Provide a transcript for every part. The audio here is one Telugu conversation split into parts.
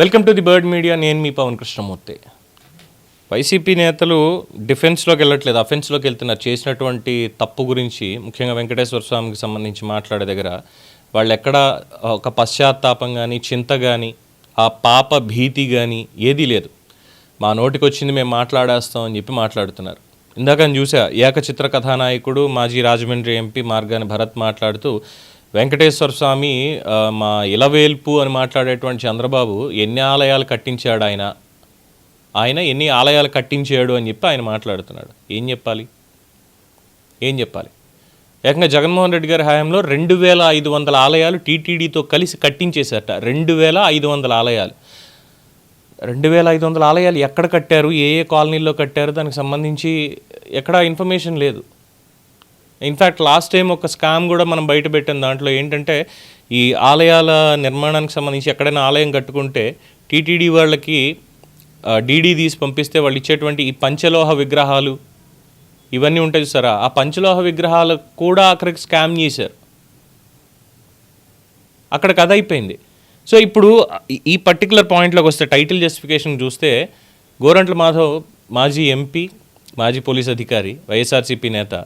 Welcome to the bird media నేను మీ పవన్ కృష్ణమూర్తి. వైసీపీ నేతలు డిఫెన్స్లోకి వెళ్ళట్లేదు అఫెన్స్లోకి వెళ్తున్నారు. చేసినటువంటి తప్పు గురించి ముఖ్యంగా వెంకటేశ్వర స్వామికి సంబంధించి మాట్లాడే దగ్గర వాళ్ళు ఎక్కడ ఒక పశ్చాత్తాపం కానీ చింత కానీ ఆ పాప భీతి కానీ ఏదీ లేదు. మా నోటికి వచ్చింది మేము మాట్లాడేస్తాం అని చెప్పి మాట్లాడుతున్నారు. ఇందాక నేను చూసా ఏకచిత్ర కథానాయకుడు మాజీ రాజమండ్రి ఎంపీ మార్గాని భరత్ మాట్లాడుతూ వెంకటేశ్వర స్వామి మా ఇలవేల్పు అని మాట్లాడేటువంటి చంద్రబాబు ఎన్ని ఆలయాలు కట్టించాడు ఆయన? ఆయన ఎన్ని ఆలయాలు కట్టించాడు అని చెప్పి ఆయన మాట్లాడుతున్నాడు. ఏం చెప్పాలి? ఏం చెప్పాలి? ఏకంగా జగన్మోహన్ రెడ్డి గారి హయాంలో రెండు వేల ఐదు వందల ఆలయాలు టీటీడీతో కలిసి కట్టించేశారట. రెండు వేల ఐదు వందల ఆలయాలు. రెండు వేల ఐదు వందల ఆలయాలు ఎక్కడ కట్టారు? ఏ ఏ కాలనీల్లో కట్టారు? దానికి సంబంధించి ఎక్కడా ఇన్ఫర్మేషన్ లేదు. ఇన్ఫ్యాక్ట్ లాస్ట్ టైం ఒక స్కామ్ కూడా మనం బయట పెట్టాం దాంట్లో ఏంటంటే ఈ ఆలయాల నిర్మాణానికి సంబంధించి ఎక్కడైనా ఆలయం కట్టుకుంటే టీటీడీ వాళ్ళకి డీడీ తీసి పంపిస్తే వాళ్ళు ఇచ్చేటువంటి ఈ పంచలోహ విగ్రహాలు ఇవన్నీ ఉంటాయి చూసారా? ఆ పంచలోహ విగ్రహాలు కూడా అక్కడికి స్కామ్ చేశారు. అక్కడ కథ అయిపోయింది. సో ఇప్పుడు ఈ- ఈ పర్టికులర్ పాయింట్లోకి వస్తే టైటిల్ జస్టిఫికేషన్ చూస్తే గోరంట్ల మాధవ్ మాజీ ఎంపీ మాజీ పోలీస్ అధికారి వైఎస్ఆర్సీపీ నేత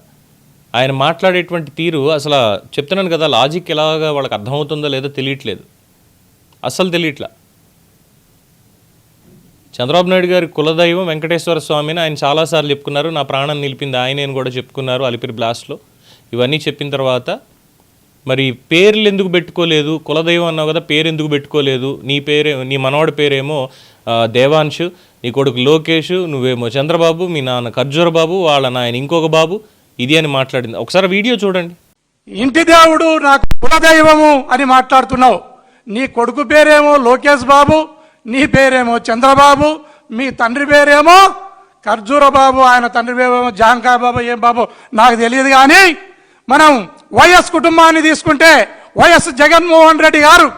ఆయన మాట్లాడేటువంటి తీరు అసలు చెప్తున్నాను కదా లాజిక్ ఎలాగా వాళ్ళకి అర్థమవుతుందో లేదో తెలియట్లేదు. అస్సలు తెలియట్లా. చంద్రబాబు నాయుడు గారి కులదైవం వెంకటేశ్వర స్వామిని ఆయన చాలాసార్లు చెప్పుకున్నారు. నా ప్రాణం నిలిపింది ఆయన కూడా చెప్పుకున్నారు అలిపిరి బ్లాస్ట్లో. ఇవన్నీ చెప్పిన తర్వాత మరి పేర్లు ఎందుకు పెట్టుకోలేదు? కులదైవం అన్నావు కదా పేరు ఎందుకు పెట్టుకోలేదు? నీ పేరే నీ మనవాడి పేరేమో దేవాన్షు దేవాంశు నీ కొడుకు లోకేష్ నువ్వేమో చంద్రబాబు మీ నాన్న ఖర్జూర బాబు వాళ్ళ నాయన ఇంకొక బాబు ఇది అని మాట్లాడింది. ఒకసారి వీడియో చూడండి. ఇంటి దేవుడు నాకు కులదైవము అని మాట్లాడుతున్నావు. నీ కొడుకు పేరేమో లోకేష్ బాబు నీ పేరేమో చంద్రబాబు మీ తండ్రి పేరేమో ఖర్జూర బాబు ఆయన తండ్రి పేరేమో జాంకా బాబు ఏం బాబు నాకు తెలియదు కానీ మనం వైఎస్ కుటుంబాన్ని తీసుకుంటే వైఎస్ జగన్మోహన్ రెడ్డి గారు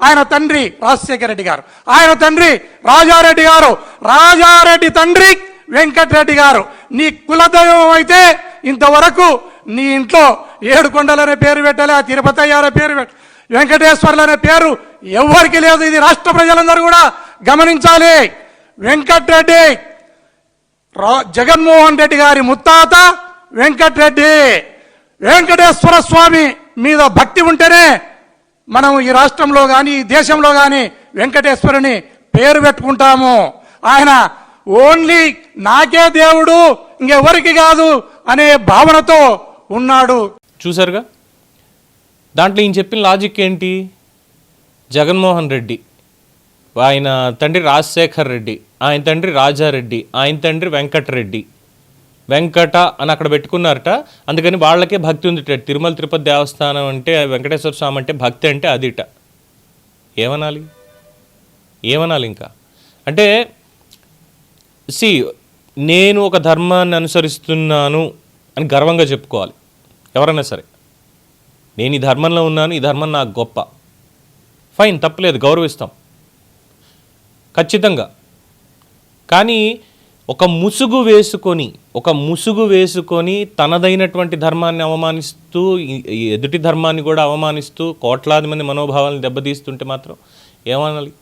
ఆయన తండ్రి రాజశేఖర రెడ్డి గారు ఆయన తండ్రి రాజారెడ్డి గారు రాజారెడ్డి తండ్రి వెంకటరెడ్డి గారు నీ కులదైవం అయితే ఇంతవరకు నీ ఇంట్లో ఏడుకొండలనే పేరు పెట్టాలి ఆ తిరుపతి అయ్యారనే పేరు పెట్ట. వెంకటేశ్వర్లు అనే పేరు ఎవరికి లేదు. ఇది రాష్ట్ర ప్రజలందరూ కూడా గమనించాలి. వెంకట్రెడ్డి రా- జగన్మోహన్ రెడ్డి గారి ముత్తాత వెంకట్రెడ్డి. వెంకటేశ్వర స్వామి మీద భక్తి ఉంటేనే మనం ఈ రాష్ట్రంలో కానీ ఈ దేశంలో కానీ వెంకటేశ్వరుని పేరు పెట్టుకుంటాము. ఆయన ఓన్లీ నాకే దేవుడు ఇంకెవరికి కాదు అనే భావనతో ఉన్నాడు. చూసారుగా దాంట్లో ఈయన చెప్పిన లాజిక్ ఏంటి? జగన్మోహన్ రెడ్డి. ఆయన తండ్రి రాజశేఖర్ రెడ్డి ఆయన తండ్రి రాజారెడ్డి ఆయన తండ్రి వెంకటరెడ్డి. వెంకట అని అక్కడ పెట్టుకున్నారట. అందుకని వాళ్ళకే భక్తి ఉంది తిరుమల తిరుపతి దేవస్థానం అంటే వెంకటేశ్వర స్వామి అంటే భక్తి అంటే అదిట. ఏమనాలి? ఏమనాలి ఇంకా? అంటే సి నేను ఒక ధర్మాన్ని అనుసరిస్తున్నాను అని గర్వంగా చెప్పుకోవాలి. ఎవరైనా సరే. నేను ఈ ధర్మంలో ఉన్నాను ఈ ధర్మం నాకు గొప్ప. ఫైన్ తప్పలేదు గౌరవిస్తాం. ఖచ్చితంగా. కానీ ఒక ముసుగు వేసుకొని ఒక ముసుగు వేసుకొని తనదైనటువంటి ధర్మాన్ని అవమానిస్తూ ఎదుటి ధర్మాన్ని కూడా అవమానిస్తూ కోట్లాది మంది మనోభావాలను దెబ్బతీస్తుంటే మాత్రం ఏమనాలి?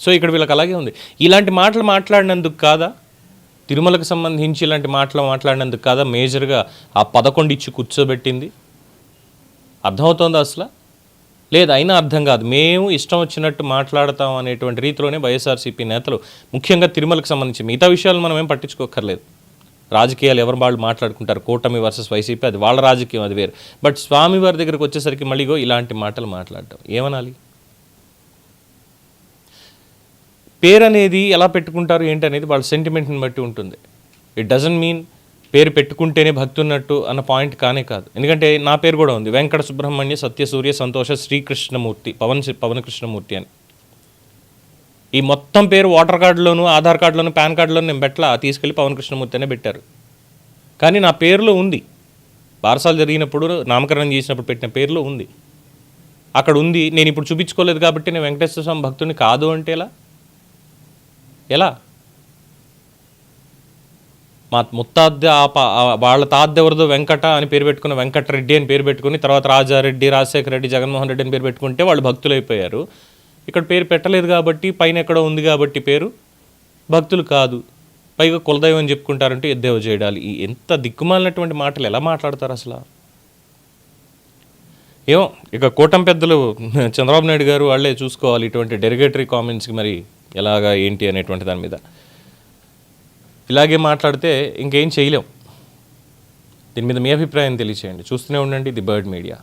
సో ఇక్కడ వీళ్ళకి అలాగే ఉంది. ఇలాంటి మాటలు మాట్లాడినందుకు కాదా? తిరుమలకు సంబంధించి ఇలాంటి మాటలు మాట్లాడినందుకు కాదా? మేజర్గా ఆ పదకొండు ఇచ్చి కూర్చోబెట్టింది. అర్థమవుతోందా అసలు? లేదు అయినా అర్థం కాదు. మేము ఇష్టం వచ్చినట్టు మాట్లాడతాం అనేటువంటి రీతిలోనే వైఎస్ఆర్సీపీ నేతలు ముఖ్యంగా తిరుమలకు సంబంధించి మిగతా విషయాలు మనం ఏం పట్టించుకోకర్లేదు రాజకీయాలు ఎవరు వాళ్ళు మాట్లాడుకుంటారు? కూటమి వర్సెస్ వైసీపీ అది వాళ్ళ రాజకీయం అది వేరు. బట్ స్వామివారి దగ్గరికి వచ్చేసరికి మళ్ళీగో ఇలాంటి మాటలు మాట్లాడటం. ఏమనాలి? పేరు అనేది ఎలా పెట్టుకుంటారు ఏంటి అనేది వాళ్ళ సెంటిమెంట్ని బట్టి ఉంటుంది. ఇట్ డజంట్ మీన్ పేరు పెట్టుకుంటేనే భక్తి ఉన్నట్టు అన్న పాయింట్ కానే కాదు. ఎందుకంటే నా పేరు కూడా ఉంది. వెంకట సుబ్రహ్మణ్య సత్యసూర్య సంతోష శ్రీకృష్ణమూర్తి పవన్ పవన్ కృష్ణమూర్తి అని. ఈ మొత్తం పేరు ఓటర్ కార్డులోను ఆధార్ కార్డులోను పాన్ కార్డులోను నేను పెట్టలా తీసుకెళ్ళి పవన్ కృష్ణమూర్తి అనే పెట్టారు. కానీ నా పేరులో ఉంది. బారసాలు జరిగినప్పుడు నామకరణం చేసినప్పుడు పెట్టిన పేరులో ఉంది. అక్కడ ఉంది. నేను ఇప్పుడు చూపించుకోలేదు కాబట్టి నేను వెంకటేశ్వర స్వామి భక్తుని కాదు అంటే ఎలా? మా ముత్తాద్య ఆ వాళ్ళ తాత ఎవరిదో వెంకట అని పేరు పెట్టుకున్న వెంకటరెడ్డి అని పేరు పెట్టుకుని తర్వాత రాజారెడ్డి రాజశేఖర రెడ్డి జగన్మోహన్ రెడ్డి అని పేరు పెట్టుకుంటే వాళ్ళు భక్తులు అయిపోయారు. ఇక్కడ పేరు పెట్టలేదు కాబట్టి పైన ఎక్కడో ఉంది కాబట్టి పేరు భక్తులు కాదు. పైగా కులదైవం అని చెప్పుకుంటారంటే ఎద్దేవ చేయడాలి ఈ ఎంత దిక్కుమాలినటువంటి మాటలు ఎలా మాట్లాడతారు అసలు? ఏమో ఇక కూటమి పెద్దలు చంద్రబాబు నాయుడు గారు వాళ్ళే చూసుకోవాలి ఇటువంటి డెరిగేటరీ కామెంట్స్కి మరి. ఎలాగా ఏంటి అనేటువంటి దాని మీద. ఇలాగే మాట్లాడితే ఇంకేం చేయలేం. దీని మీద మీ అభిప్రాయం తెలియచేయండి. చూస్తూనే ఉండండి ది బర్డ్ మీడియా.